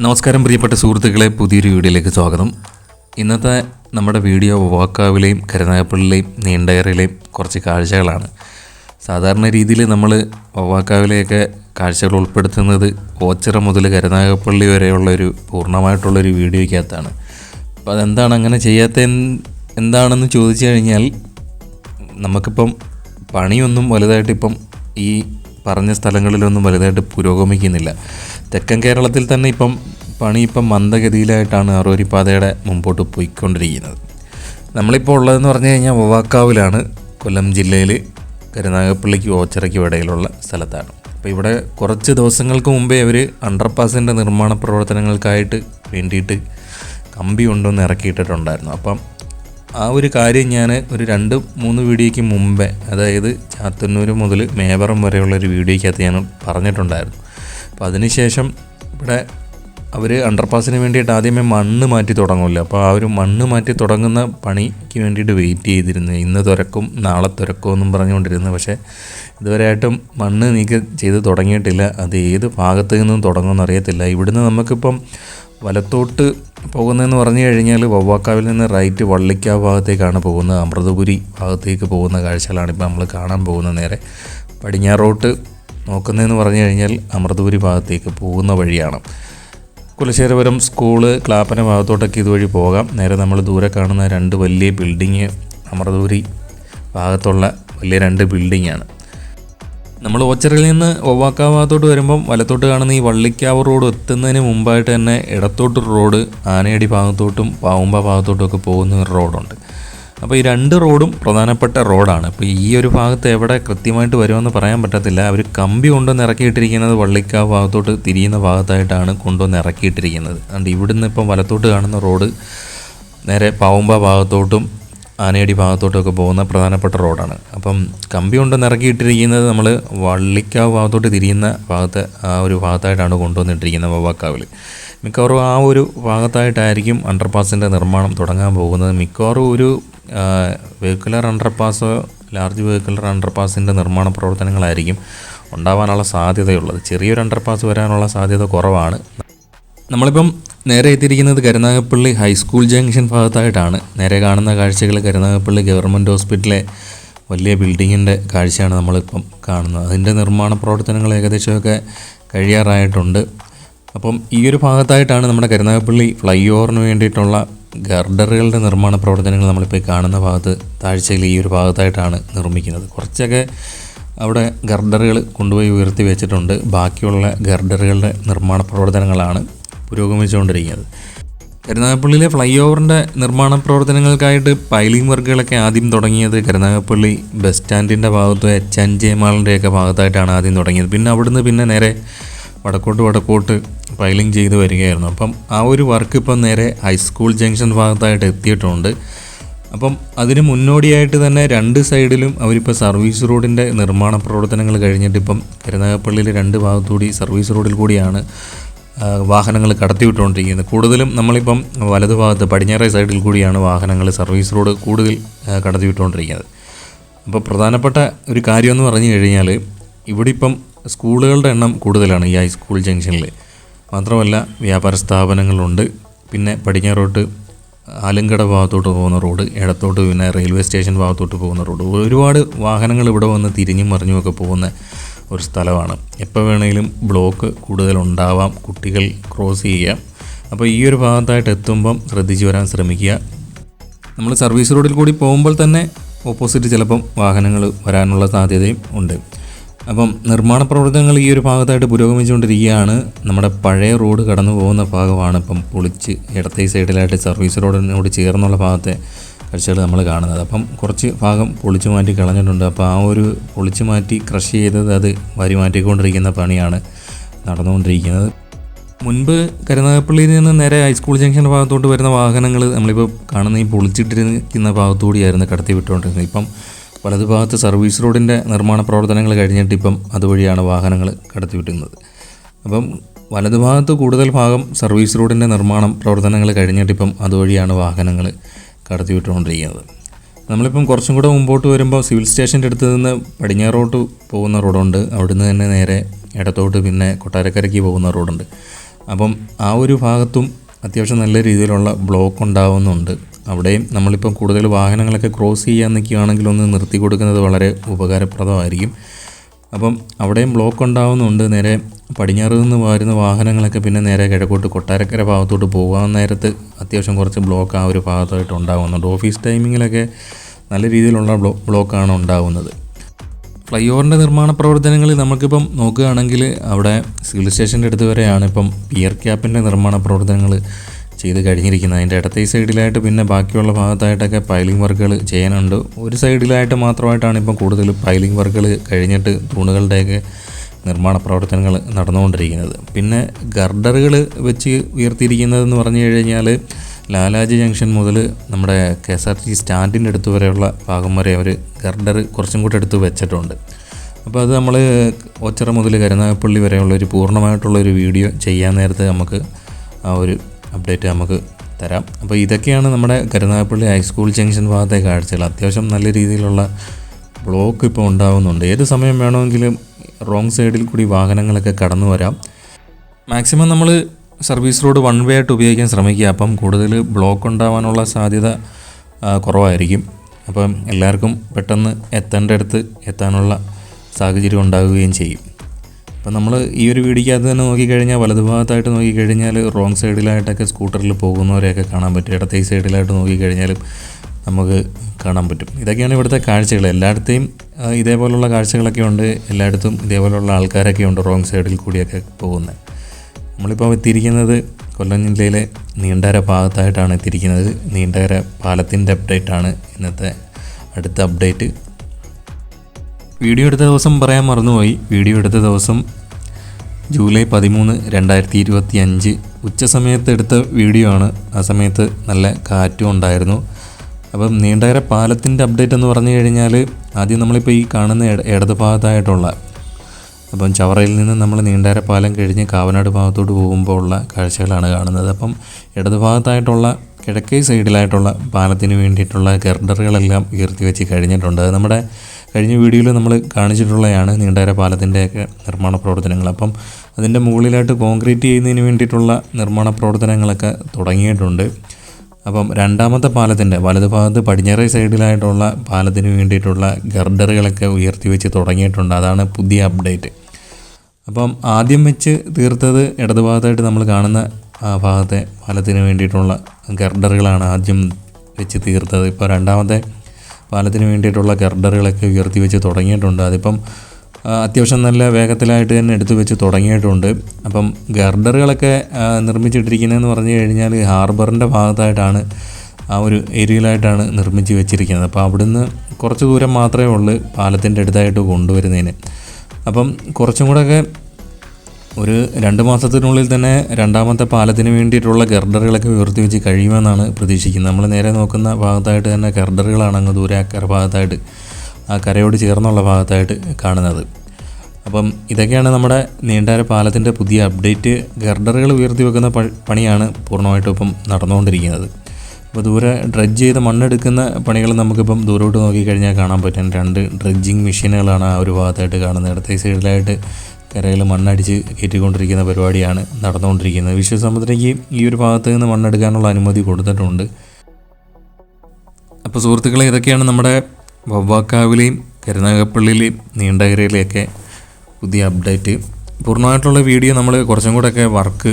നമസ്കാരം പ്രിയപ്പെട്ട സുഹൃത്തുക്കളെ പുതിയൊരു വീഡിയോയിലേക്ക് സ്വാഗതം. ഇന്നത്തെ നമ്മുടെ വീഡിയോ വാക്കാവിലെയും കരുനാഗപ്പള്ളിയിലെയും നീണ്ടയറിലെയും കുറച്ച് കാഴ്ചകളാണ്. സാധാരണ രീതിയിൽ നമ്മൾ വവ്വാക്കാവിലെയൊക്കെ കാഴ്ചകൾ ഉൾപ്പെടുത്തുന്നത് ഓച്ചിറ മുതൽ കരുനാഗപ്പള്ളി വരെയുള്ള ഒരു പൂർണമായിട്ടുള്ളൊരു വീഡിയോയ്ക്കകത്താണ്. അപ്പോൾ അതെന്താണ് അങ്ങനെ ചെയ്യാത്ത എന്താണെന്ന് ചോദിച്ചു കഴിഞ്ഞാൽ നമുക്കിപ്പം പണിയൊന്നും വലുതായിട്ടിപ്പം ഈ പറഞ്ഞ സ്ഥലങ്ങളിലൊന്നും വലുതായിട്ട് പുരോഗമിക്കുന്നില്ല. തെക്കൻ കേരളത്തിൽ തന്നെ ഇപ്പം പണി ഇപ്പം മന്ദഗതിയിലായിട്ടാണ് അറുവരിപ്പാതയുടെ മുമ്പോട്ട് പോയിക്കൊണ്ടിരിക്കുന്നത്. നമ്മളിപ്പോൾ ഉള്ളതെന്ന് പറഞ്ഞു കഴിഞ്ഞാൽ വവാക്കാവിലാണ് കൊല്ലം ജില്ലയിൽ കരുനാഗപ്പള്ളിക്ക് ഓച്ചിറയ്ക്കും ഇടയിലുള്ള സ്ഥലത്താണ്. അപ്പോൾ ഇവിടെ കുറച്ച് ദിവസങ്ങൾക്ക് മുമ്പേ അവർ അണ്ടർപാസിന്റെ നിർമ്മാണ പ്രവർത്തനങ്ങൾക്കായിട്ട് വേണ്ടിയിട്ട് കമ്പി കൊണ്ടുവന്ന് ഇറക്കിയിട്ടിട്ടുണ്ടായിരുന്നു. അപ്പം ആ ഒരു കാര്യം ഞാൻ ഒരു രണ്ട് മൂന്ന് വീഡിയോയ്ക്ക് മുമ്പേ അതായത് ചാത്തന്നൂർ മുതൽ മേവറം വരെയുള്ള ഒരു വീഡിയോയ്ക്കകത്ത് ഞാൻ പറഞ്ഞിട്ടുണ്ടായിരുന്നു. അപ്പോൾ അതിനുശേഷം ഇവിടെ അവർ അണ്ടർപാസിന് വേണ്ടിയിട്ട് ആദ്യമേ മണ്ണ് മാറ്റി തുടങ്ങുമല്ലോ അപ്പോൾ ആ ഒരു മണ്ണ് മാറ്റി തുടങ്ങുന്ന പണിക്ക് വേണ്ടിയിട്ട് വെയിറ്റ് ചെയ്തിരുന്നു. ഇന്ന് തുരക്കും നാളെ തുരക്കും എന്നും പറഞ്ഞുകൊണ്ടിരുന്നു. പക്ഷേ ഇതുവരെയായിട്ടും മണ്ണ് നീക്കം ചെയ്ത് തുടങ്ങിയിട്ടില്ല. അത് ഏത് ഭാഗത്ത് നിന്നും തുടങ്ങുമെന്ന് അറിയത്തില്ല. ഇവിടുന്ന് നമുക്കിപ്പം വലത്തോട്ട് പോകുന്നതെന്ന് പറഞ്ഞു കഴിഞ്ഞാൽ വവ്വാക്കാവിൽ നിന്ന് റൈറ്റ് വള്ളിക്കാവ് ഭാഗത്തേക്കാണ് പോകുന്നത്. അമൃതപുരി ഭാഗത്തേക്ക് പോകുന്ന കാഴ്ചകളാണ് ഇപ്പോൾ നമ്മൾ കാണാൻ പോകുന്നത് നേരെ. പടിഞ്ഞാറോട്ട് നോക്കുന്നതെന്ന് പറഞ്ഞു കഴിഞ്ഞാൽ അമൃതപുരി ഭാഗത്തേക്ക് പോകുന്ന വഴിയാണ്. കുലശേഖരപുരം സ്കൂൾ ക്ലാപ്പന ഭാഗത്തോട്ടൊക്കെ ഇതുവഴി പോകാം. നേരെ നമ്മൾ ദൂരെ കാണുന്ന രണ്ട് വലിയ ബിൽഡിങ് അമൃതൂരി ഭാഗത്തുള്ള വലിയ രണ്ട് ബിൽഡിങ്ങാണ് നമ്മൾ ഓച്ചറിൽ നിന്ന് ഒവ്വാക്കാവ് ഭാഗത്തോട്ട് വരുമ്പം വലത്തോട്ട് കാണുന്ന ഈ വള്ളിക്കാവ് റോഡ് എത്തുന്നതിന് മുമ്പായിട്ട് തന്നെ ഇടത്തോട്ട് റോഡ് ആനയടി ഭാഗത്തോട്ടും പാവുമ്പ ഭാഗത്തോട്ടും ഒക്കെ പോകുന്ന ഒരു റോഡുണ്ട് അപ്പോൾ ഈ രണ്ട് റോഡും പ്രധാനപ്പെട്ട റോഡാണ്. അപ്പോൾ ഈ ഒരു ഭാഗത്ത് എവിടെ കൃത്യമായിട്ട് വരുമെന്ന് പറയാൻ പറ്റത്തില്ല. അവർ കമ്പി കൊണ്ടുവന്ന് ഇറക്കിയിട്ടിരിക്കുന്നത് വള്ളിക്കാവ് ഭാഗത്തോട്ട് തിരിയുന്ന ഭാഗത്തായിട്ടാണ് കൊണ്ടുവന്ന് ഇറക്കിയിട്ടിരിക്കുന്നത്. അതുകൊണ്ട് ഇവിടുന്ന് ഇപ്പം വലത്തോട്ട് കാണുന്ന റോഡ് നേരെ പാവുമ്പ ഭാഗത്തോട്ടും ആനയടി ഭാഗത്തോട്ടൊക്കെ പോകുന്ന പ്രധാനപ്പെട്ട റോഡാണ്. അപ്പം കമ്പി കൊണ്ടുവന്ന് ഇറക്കിയിട്ടിരിക്കുന്നത് നമ്മൾ വള്ളിക്കാവ് ഭാഗത്തോട്ട് തിരിയുന്ന ഭാഗത്ത് ആ ഒരു ഭാഗത്തായിട്ടാണ് കൊണ്ടുവന്നിട്ടിരിക്കുന്നത് വവ്വാക്കാവിൽ മിക്കവാറും ആ ഒരു ഭാഗത്തായിട്ടായിരിക്കും അണ്ടർപാസിന്റെ നിർമ്മാണം തുടങ്ങാൻ പോകുന്നത്. മിക്കവാറും ഒരു വെഹിക്കുലർ അണ്ടർപാസോ ലാർജ് വെഹിക്കുലർ അണ്ടർപാസിന്റെ നിർമ്മാണ പ്രവർത്തനങ്ങളായിരിക്കും ഉണ്ടാവാനുള്ള സാധ്യതയുള്ളത്. ചെറിയൊരു അണ്ടർപാസ് വരാനുള്ള സാധ്യത കുറവാണ്. നമ്മളിപ്പം നേരെ എത്തിയിരിക്കുന്നത് കരുനാഗപ്പള്ളി ഹൈസ്കൂൾ ജംഗ്ഷൻ ഭാഗത്തായിട്ടാണ്. നേരെ കാണുന്ന കാഴ്ചകൾ കരുനാഗപ്പള്ളി ഗവൺമെന്റ് ഹോസ്പിറ്റലിലെ വലിയ ബിൽഡിങ്ങിന്റെ കാഴ്ചയാണ് നമ്മളിപ്പം കാണുന്നത്. അതിന്റെ നിർമ്മാണ പ്രവർത്തനങ്ങൾ ഏകദേശമൊക്കെ കഴിയാറായിട്ടുണ്ട്. അപ്പം ഈ ഒരു ഭാഗത്തായിട്ടാണ് നമ്മുടെ കരുനാഗപ്പള്ളി ഫ്ലൈ ഓവറിന് വേണ്ടിയിട്ടുള്ള ഗർഡറുകളുടെ നിർമ്മാണ പ്രവർത്തനങ്ങൾ നമ്മളിപ്പോൾ കാണുന്ന ഭാഗത്ത് താഴ്ചയിൽ ഈ ഒരു ഭാഗത്തായിട്ടാണ് നിർമ്മിക്കുന്നത്. കുറച്ചൊക്കെ അവിടെ ഗർഡറുകൾ കൊണ്ടുപോയി ഉയർത്തി വെച്ചിട്ടുണ്ട്. ബാക്കിയുള്ള ഗർഡറുകളുടെ നിർമ്മാണ പ്രവർത്തനങ്ങളാണ് പുരോഗമിച്ചുകൊണ്ടിരിക്കുന്നത്. കരുനാഗപ്പള്ളിയിലെ ഫ്ലൈ ഓവറിന്റെ നിർമ്മാണ പ്രവർത്തനങ്ങൾക്കായിട്ട് പൈലിംഗ് വർക്കുകളൊക്കെ ആദ്യം തുടങ്ങിയത് കരുനാഗപ്പള്ളി ബസ് സ്റ്റാൻഡിന്റെ ഭാഗത്ത് എച്ച് എൻ ജെ മാളിന്റെയൊക്കെ ഭാഗത്തായിട്ടാണ് ആദ്യം തുടങ്ങിയത്. പിന്നെ അവിടുന്ന് പിന്നെ നേരെ വടക്കോട്ട് വടക്കോട്ട് പൈലിംഗ് ചെയ്ത് വരികയായിരുന്നു. അപ്പം ആ ഒരു വർക്ക് ഇപ്പം നേരെ ഹൈസ്കൂൾ ജംഗ്ഷൻ ഭാഗത്തായിട്ട് എത്തിയിട്ടുണ്ട്. അപ്പം അതിന് മുന്നോടിയായിട്ട് തന്നെ രണ്ട് സൈഡിലും അവരിപ്പോൾ സർവീസ് റോഡിന്റെ നിർമ്മാണ പ്രവർത്തനങ്ങൾ കഴിഞ്ഞിട്ട് ഇപ്പം കരുനാഗപ്പള്ളിയിൽ രണ്ട് ഭാഗത്തുകൂടി സർവീസ് റോഡിൽ കൂടിയാണ് വാഹനങ്ങൾ കടത്തിവിട്ടുകൊണ്ടിരിക്കുന്നത്. കൂടുതലും നമ്മളിപ്പം വലതു ഭാഗത്ത് പടിഞ്ഞാറേ സൈഡിൽ കൂടിയാണ് വാഹനങ്ങൾ സർവീസ് റോഡ് കൂടുതൽ കടത്തിവിട്ടുകൊണ്ടിരിക്കുന്നത്. അപ്പോൾ പ്രധാനപ്പെട്ട ഒരു കാര്യമെന്ന് പറഞ്ഞു കഴിഞ്ഞാൽ ഇവിടെ ഇപ്പം സ്കൂളുകളുടെ എണ്ണം കൂടുതലാണ് ഈ ഹൈസ്കൂൾ ജംഗ്ഷനിൽ മാത്രമല്ല വ്യാപാര സ്ഥാപനങ്ങളുണ്ട്. പിന്നെ പടിഞ്ഞാറോട്ട് ആലങ്കട ഭാഗത്തോട്ട് പോകുന്ന റോഡ് ഇടത്തോട്ട് പിന്നെ റെയിൽവേ സ്റ്റേഷൻ ഭാഗത്തോട്ട് പോകുന്ന റോഡ് ഒരുപാട് വാഹനങ്ങൾ ഇവിടെ വന്ന് തിരിഞ്ഞും മറിഞ്ഞുമൊക്കെ പോകുന്ന ഒരു സ്ഥലമാണ്. എപ്പോൾ വേണമെങ്കിലും ബ്ലോക്ക് കൂടുതൽ ഉണ്ടാവാം കുട്ടികൾ ക്രോസ് ചെയ്യാം. അപ്പോൾ ഈ ഒരു ഭാഗത്തായിട്ട് എത്തുമ്പം ശ്രദ്ധിച്ചു വരാൻ ശ്രമിക്കുക. നമ്മൾ സർവീസ് റോഡിൽ കൂടി പോകുമ്പോൾ തന്നെ ഓപ്പോസിറ്റ് ചിലപ്പം വാഹനങ്ങൾ വരാനുള്ള സാധ്യതയും ഉണ്ട്. അപ്പം നിർമ്മാണ പ്രവർത്തനങ്ങൾ ഈ ഒരു ഭാഗത്തായിട്ട് പുരോഗമിച്ചുകൊണ്ടിരിക്കുകയാണ്. നമ്മുടെ പഴയ റോഡ് കടന്നു പോകുന്ന ഭാഗമാണ് ഇപ്പം പൊളിച്ച് ഇടത്തെ സൈഡിലായിട്ട് സർവീസ് റോഡിനോട് ചേർന്നുള്ള ഭാഗത്തെ കാഴ്ചകൾ നമ്മൾ കാണുന്നത്. അപ്പം കുറച്ച് ഭാഗം പൊളിച്ചു മാറ്റി കളഞ്ഞിട്ടുണ്ട്. അപ്പോൾ ആ ഒരു പൊളിച്ചു മാറ്റി ക്രഷ് ചെയ്തത് അത് വരി മാറ്റിക്കൊണ്ടിരിക്കുന്ന പണിയാണ് നടന്നുകൊണ്ടിരിക്കുന്നത്. മുൻപ് കരുനാഗപ്പള്ളിയിൽ നിന്ന് നേരെ ഹൈസ്കൂൾ ജംഗ്ഷൻ ഭാഗത്തോട്ട് വരുന്ന വാഹനങ്ങൾ നമ്മളിപ്പോൾ കാണുന്ന ഈ പൊളിച്ചിട്ടിരിക്കുന്ന ഭാഗത്തുകൂടിയായിരുന്നു കടത്തി വിട്ടുകൊണ്ടിരുന്നത് ഇപ്പം വലതു ഭാഗത്ത് സർവീസ് റോഡിന്റെ നിർമ്മാണ പ്രവർത്തനങ്ങൾ കഴിഞ്ഞിട്ട് ഇപ്പം അതുവഴിയാണ് വാഹനങ്ങൾ കടത്തി വിട്ടുന്നത് അപ്പം വലതു ഭാഗത്ത് കൂടുതൽ ഭാഗം സർവീസ് റോഡിന്റെ നിർമ്മാണം പ്രവർത്തനങ്ങൾ കഴിഞ്ഞിട്ട് ഇപ്പം അതുവഴിയാണ് വാഹനങ്ങൾ കടത്തിവിട്ടുകൊണ്ടിരിക്കുന്നത്. നമ്മളിപ്പം കുറച്ചും കൂടെ മുമ്പോട്ട് വരുമ്പോൾ സിവിൽ സ്റ്റേഷന്റെ അടുത്ത് നിന്ന് പടിഞ്ഞാറോട്ട് പോകുന്ന റോഡുണ്ട്. അവിടുന്ന് തന്നെ നേരെ ഇടത്തോട്ട് പിന്നെ കൊട്ടാരക്കരയ്ക്ക് പോകുന്ന റോഡുണ്ട്. അപ്പം ആ ഒരു ഭാഗത്തും അത്യാവശ്യം നല്ല രീതിയിലുള്ള ബ്ലോക്ക് ഉണ്ടാവുന്നുണ്ട്. അവിടെയും നമ്മളിപ്പം കൂടുതൽ വാഹനങ്ങളൊക്കെ ക്രോസ് ചെയ്യാൻ നിൽക്കുകയാണെങ്കിൽ ഒന്ന് നിർത്തി കൊടുക്കുന്നത് വളരെ ഉപകാരപ്രദമായിരിക്കും. അപ്പം അവിടെയും ബ്ലോക്ക് ഉണ്ടാവുന്നുണ്ട്. നേരെ പടിഞ്ഞാറ് നിന്ന് വരുന്ന വാഹനങ്ങളൊക്കെ പിന്നെ നേരെ കിഴക്കോട്ട് കൊട്ടാരക്കര ഭാഗത്തോട്ട് പോകാൻ നേരത്ത് അത്യാവശ്യം കുറച്ച് ബ്ലോക്ക് ആ ഒരു ഭാഗത്തായിട്ട് ഉണ്ടാകുന്നുണ്ട് ഓഫീസ് ടൈമിങ്ങിലൊക്കെ നല്ല രീതിയിലുള്ള ബ്ലോ ബ്ലോക്കാണ് ഉണ്ടാകുന്നത് ഫ്ലൈ ഓവറിന്റെ നിർമ്മാണ പ്രവർത്തനങ്ങളിൽ നമുക്കിപ്പം നോക്കുകയാണെങ്കിൽ അവിടെ സിവിൽ സ്റ്റേഷന്റെ അടുത്ത് വരെയാണ് ഇപ്പം പിയർ ക്യാപ്പിന്റെ നിർമ്മാണ പ്രവർത്തനങ്ങൾ ചെയ്ത് കഴിഞ്ഞിരിക്കുന്നത്. അതിന്റെ ഇടത്തെ സൈഡിലായിട്ട് പിന്നെ ബാക്കിയുള്ള ഭാഗത്തായിട്ടൊക്കെ പൈലിംഗ് വർക്കുകൾ ചെയ്യാനുണ്ട്. ഒരു സൈഡിലായിട്ട് മാത്രമായിട്ടാണ് ഇപ്പം കൂടുതൽ പൈലിംഗ് വർക്കുകൾ കഴിഞ്ഞിട്ട് തൂണുകളുടെയൊക്കെ നിർമ്മാണ പ്രവർത്തനങ്ങൾ നടന്നുകൊണ്ടിരിക്കുന്നത്. പിന്നെ ഗർഡറുകൾ വെച്ച് ഉയർത്തിയിരിക്കുന്നതെന്ന് പറഞ്ഞു കഴിഞ്ഞാൽ ലാലാജി ജംഗ്ഷൻ മുതൽ നമ്മുടെ കെ എസ് ആർ ടി സ്റ്റാൻഡിന്റെ അടുത്ത് വരെയുള്ള ഭാഗം വരെ അവർ ഗർഡർ കുറച്ചും കൂടെ എടുത്ത് വെച്ചിട്ടുണ്ട്. അപ്പോൾ അത് നമ്മൾ ഒച്ചറ മുതൽ കരുനാഗപ്പള്ളി വരെയുള്ള ഒരു പൂർണമായിട്ടുള്ള ഒരു വീഡിയോ ചെയ്യാൻ നേരത്തെ നമുക്ക് ആ ഒരു അപ്ഡേറ്റ് നമുക്ക് തരാം. അപ്പോൾ ഇതൊക്കെയാണ് നമ്മുടെ കരുനാഗപ്പള്ളി ഹൈസ്കൂൾ ജംഗ്ഷൻ ഭാഗത്തെ കാഴ്ചകൾ. അത്യാവശ്യം നല്ല രീതിയിലുള്ള ബ്ലോക്ക് ഇപ്പോൾ ഉണ്ടാകുന്നുണ്ട് ഏത് സമയം വേണമെങ്കിലും റോങ് സൈഡിൽ കൂടി വാഹനങ്ങളൊക്കെ കടന്നു വരാം. മാക്സിമം നമ്മൾ സർവീസ് റോഡ് വൺ വേ ആയിട്ട് ഉപയോഗിക്കാൻ ശ്രമിക്കുക. അപ്പം കൂടുതൽ ബ്ലോക്ക് ഉണ്ടാവാനുള്ള സാധ്യത കുറവായിരിക്കും. അപ്പം എല്ലാവർക്കും പെട്ടെന്ന് എത്തേണ്ടടുത്ത് എത്താനുള്ള സാഹചര്യം ഉണ്ടാകുകയും ചെയ്യും. അപ്പം നമ്മൾ ഈ ഒരു വീടിക്കകത്ത് തന്നെ നോക്കിക്കഴിഞ്ഞാൽ വലതുഭാഗത്തായിട്ട് നോക്കിക്കഴിഞ്ഞാൽ റോങ് സൈഡിലായിട്ടൊക്കെ സ്കൂട്ടറിൽ പോകുന്നവരെയൊക്കെ കാണാൻ പറ്റും. ഇടത്തെ സൈഡിലായിട്ട് നോക്കിക്കഴിഞ്ഞാലും നമുക്ക് കാണാൻ പറ്റും. ഇതൊക്കെയാണ് ഇവിടുത്തെ കാഴ്ചകൾ. എല്ലായിടത്തെയും ഇതേപോലുള്ള കാഴ്ചകളൊക്കെ ഉണ്ട്. എല്ലായിടത്തും ഇതേപോലുള്ള ആൾക്കാരൊക്കെ ഉണ്ട് റോങ് സൈഡിൽ കൂടിയൊക്കെ പോകുന്നത്. നമ്മളിപ്പോൾ എത്തിയിരിക്കുന്നത് കൊല്ലം ജില്ലയിലെ നീണ്ടര ഭാഗത്തായിട്ടാണ് എത്തിയിരിക്കുന്നത്. നീണ്ടകര പാലത്തിന്റെ അപ്ഡേറ്റാണ് ഇന്നത്തെ അടുത്ത അപ്ഡേറ്റ് വീഡിയോ എടുത്ത ദിവസം പറയാൻ മറന്നുപോയി. വീഡിയോ എടുത്ത ദിവസം ജൂലൈ പതിമൂന്ന് രണ്ടായിരത്തി ഇരുപത്തി അഞ്ച് ഉച്ച സമയത്ത് എടുത്ത വീഡിയോ ആണ്. ആ സമയത്ത് നല്ല കാറ്റും ഉണ്ടായിരുന്നു. അപ്പം നീണ്ടകര പാലത്തിന്റെ അപ്ഡേറ്റ് എന്ന് പറഞ്ഞു കഴിഞ്ഞാൽ ആദ്യം നമ്മളിപ്പോൾ ഈ കാണുന്ന ഇട- ഇടത് ഭാഗത്തായിട്ടുള്ള അപ്പം ചവറയിൽ നിന്ന് നമ്മൾ നീണ്ടകര പാലം കഴിഞ്ഞ് കാവനാട് ഭാഗത്തോട്ട് പോകുമ്പോൾ ഉള്ള കാഴ്ചകളാണ് കാണുന്നത്. അപ്പം ഇടത് ഭാഗത്തായിട്ടുള്ള കിഴക്കേ സൈഡിലായിട്ടുള്ള പാലത്തിന് വേണ്ടിയിട്ടുള്ള ഗർഡറുകളെല്ലാം ഉയർത്തി വെച്ച് കഴിഞ്ഞിട്ടുണ്ട്. നമ്മുടെ കഴിഞ്ഞ വീഡിയോയിൽ നമ്മൾ കാണിച്ചിട്ടുള്ളതാണ് നീണ്ടകര പാലത്തിന്റെയൊക്കെ നിർമ്മാണ പ്രവർത്തനങ്ങൾ. അപ്പം അതിന്റെ മുകളിലായിട്ട് കോൺക്രീറ്റ് ചെയ്യുന്നതിന് വേണ്ടിയിട്ടുള്ള നിർമ്മാണ പ്രവർത്തനങ്ങളൊക്കെ തുടങ്ങിയിട്ടുണ്ട്. അപ്പം രണ്ടാമത്തെ പാലത്തിന്റെ വലതുഭാഗത്ത് പടിഞ്ഞാറേ സൈഡിലായിട്ടുള്ള പാലത്തിന് വേണ്ടിയിട്ടുള്ള ഗർഡറുകളൊക്കെ ഉയർത്തി വെച്ച് തുടങ്ങിയിട്ടുണ്ട്. അതാണ് പുതിയ അപ്ഡേറ്റ്. അപ്പം ആദ്യം വെച്ച് തീർത്തത് ഇടതുഭാഗത്തായിട്ട് നമ്മൾ കാണുന്ന ആ ഭാഗത്തെ പാലത്തിന് വേണ്ടിയിട്ടുള്ള ഗർഡറുകളാണ് ആദ്യം വെച്ച് തീർത്തത്. ഇപ്പോൾ രണ്ടാമത്തെ പാലത്തിന് വേണ്ടിയിട്ടുള്ള ഗർഡറുകളൊക്കെ ഉയർത്തി വെച്ച് തുടങ്ങിയിട്ടുണ്ട്. അതിപ്പം അത്യാവശ്യം നല്ല വേഗത്തിലായിട്ട് തന്നെ എടുത്തു വെച്ച് തുടങ്ങിയിട്ടുണ്ട്. അപ്പം ഗർഡറുകളൊക്കെ നിർമ്മിച്ചിട്ടിരിക്കുന്നതെന്ന് പറഞ്ഞു കഴിഞ്ഞാൽ ഹാർബറിന്റെ ഭാഗത്തായിട്ടാണ് ആ ഒരു ഏരിയയിലായിട്ടാണ് നിർമ്മിച്ച് വെച്ചിരിക്കുന്നത്. അപ്പോൾ അവിടുന്ന് കുറച്ച് ദൂരം മാത്രമേ ഉള്ളൂ പാലത്തിന്റെ അടുത്തായിട്ട് കൊണ്ടുവരുന്നതിന്. അപ്പം കുറച്ചും കൂടെയൊക്കെ ഒരു രണ്ട് മാസത്തിനുള്ളിൽ തന്നെ രണ്ടാമത്തെ പാലത്തിന് വേണ്ടിയിട്ടുള്ള ഗർഡറുകളൊക്കെ ഉയർത്തി വെച്ച് കഴിയുമെന്നാണ് പ്രതീക്ഷിക്കുന്നത്. നമ്മൾ നേരെ നോക്കുന്ന ഭാഗത്തായിട്ട് തന്നെ ഗർഡറുകളാണ് അങ്ങ് ദൂരെ അക്കര ഭാഗത്തായിട്ട് ആ കരയോട് ചേർന്നുള്ള ഭാഗത്തായിട്ട് കാണുന്നത്. അപ്പം ഇതൊക്കെയാണ് നമ്മുടെ നീണ്ടാര പാലത്തിന്റെ പുതിയ അപ്ഡേറ്റ്. ഗർഡറുകൾ ഉയർത്തി വെക്കുന്ന പണിയാണ് പൂർണമായിട്ടും ഇപ്പം നടന്നുകൊണ്ടിരിക്കുന്നത്. അപ്പോൾ ദൂരെ ഡ്രഡ്ജ് ചെയ്ത് മണ്ണെടുക്കുന്ന പണികൾ നമുക്കിപ്പം ദൂരോട്ട് നോക്കിക്കഴിഞ്ഞാൽ കാണാൻ പറ്റും. രണ്ട് ഡ്രഡ്ജിങ് മെഷീനുകളാണ് ആ ഒരു ഭാഗത്തായിട്ട് കാണുന്നത്. ഇടത്തെ സൈഡിലായിട്ട് കരയിൽ മണ്ണടിച്ച് കയറ്റിക്കൊണ്ടിരിക്കുന്ന പരിപാടിയാണ് നടന്നുകൊണ്ടിരിക്കുന്നത്. വിശ്വസമുദ്രയ്ക്ക് ഈ ഒരു ഭാഗത്ത് നിന്ന് മണ്ണെടുക്കാനുള്ള അനുമതി കൊടുത്തിട്ടുണ്ട്. അപ്പോൾ സുഹൃത്തുക്കളെ ഇതൊക്കെയാണ് നമ്മുടെ വവ്വാക്കാവിലെയും കരുനാഗപ്പള്ളിയിലെയും നീണ്ടകരയിലെയൊക്കെ പുതിയ അപ്ഡേറ്റ്. പൂർണമായിട്ടുള്ള വീഡിയോ നമ്മൾ കുറച്ചും കൂടെയൊക്കെ വർക്ക്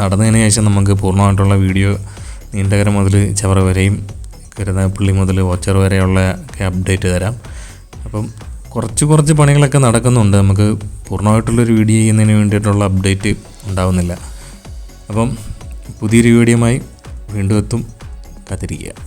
നടന്നതിന് ശേഷം നമുക്ക് പൂർണമായിട്ടുള്ള വീഡിയോ നീണ്ടകര മുതൽ ചവറ വരെയും കരുനാഗപ്പള്ളി മുതൽ ഓച്ചർ വരെയുള്ള ഒക്കെ അപ്ഡേറ്റ് തരാം. അപ്പം കുറച്ച് കുറച്ച് പണികളൊക്കെ നടക്കുന്നുണ്ട്. നമുക്ക് പൂർണമായിട്ടുള്ളൊരു വീഡിയോ ചെയ്യുന്നതിന് വേണ്ടിയിട്ടുള്ള അപ്ഡേറ്റ് ഉണ്ടാവുന്നില്ല. അപ്പം പുതിയൊരു വീഡിയോയുമായി വീണ്ടും എത്തും. കാത്തിരിക്കുക.